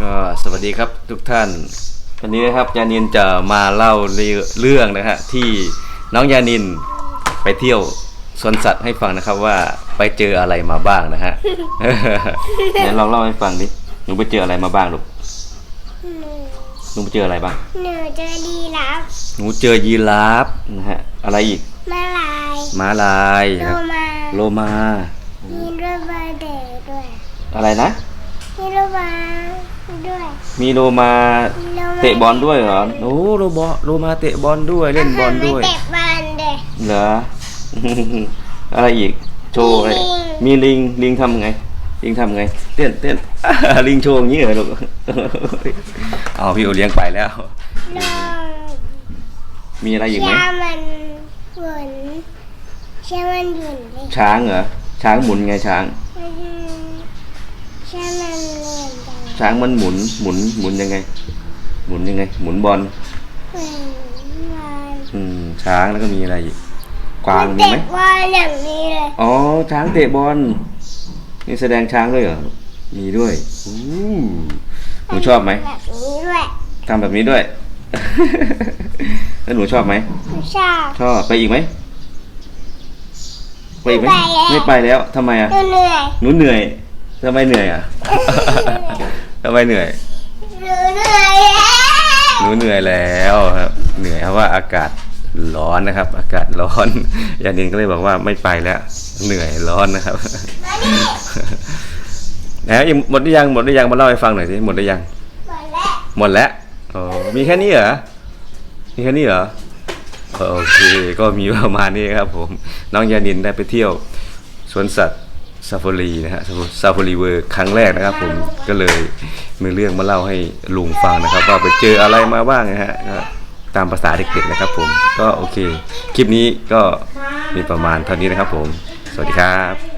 ก็สวัสดีครับทุกท่าน วันนี้นะครับยานินจะมาเล่าเรื่องนะฮะที่น้องยานินไปเที่ยวสวนสัตว์ให้ฟังนะครับว่าไปเจออะไรมาบ้างนะฮะ เดี๋ยวลองเล่าให้ฟังดิหนูไปเจออะไรมาบ้างลูกหนูหนูไปเจออะไรบ้าง หนูเจอดีรับหนูเจอยีราฟนะฮะอะไรอีกมาลายม้าลายโลครับมาโลมามีรูปบาเดอร์ด้วย อะไรนะ มีรูปบาด้วยมีโลมามีโลมาเตะบอลด้วยเหรอโอ้โลบอโลมาเตะบอลด้วยเล่นบอลด้วยเตะบอลด้วยเหรอ อะไรอีกโชว์อะไรมีลิงมีลิงลิงทำไง ลิงทำไง เต้นเต้นลิงโชว์อย่างนี้เหรอลูกเอาพี่โอเลี้ยงไปแล้วน้องมีอะไรอีกไหมชามันหมุนชามันหมุนเลยช้างเหรอช้างหมุนไงช้างอืมชามันเหมือนกัน ช้างมันหมุน หมุน หมุนยังไง หมุนยังไง หมุนบอลเหมือนมันอืม ช้างแล้วก็มีอะไรอีกกวางมีเตะไหมบอลอย่างนี้เลยอ๋อ ช้างเตะบอล นี่แสดงช้างด้วยเหรอ มีด้วยอู้หนูชอบไหมแบบนี้ด้วยทำแบบนี้ด้วย แล้วหนูชอบไหมหนูชอบชอบไปอีกไหมไปอีกไหมไม่ไปแล้วไม่ไปแล้วทำไมอะหนูเหนื่อยหนูเหนื่อยทำไมเหนื่อยอะ ทำไมเหนื่อย หนูเหนื่อยแล้วหนูเหนื่อยแล้วครับ เหนื่อยเพราะว่าอากาศร้อนนะครับ อากาศร้อน ยานินก็เลยบอกว่าไม่ไปแล้ว เหนื่อยร้อนนะครับมานี่แล้วยังหมดหรือยังหมดหรือยังมาเล่าให้ฟังหน่อยสิหมดหรือยัง หมดแล้วหมดแล้วอ๋อมีแค่นี้เหรอ มีแค่นี้เหรอ โอเค ก็มีประมาณนี้ครับผม น้องยานินได้ไปเที่ยวสวนสัตว์ ซาฟารีนะฮะซาฟารีเวอร์ครั้งแรกนะครับ ผมก็เลยมีเรื่องมาเล่าให้ลุงฟังนะครับ ว่าไปเจออะไรมาบ้างนะฮะตามภาษาเด็กๆนะครับ ผมก็โอเค คลิปนี้ก็มีประมาณเท่านี้นะครับ ผม สวัสดีครับ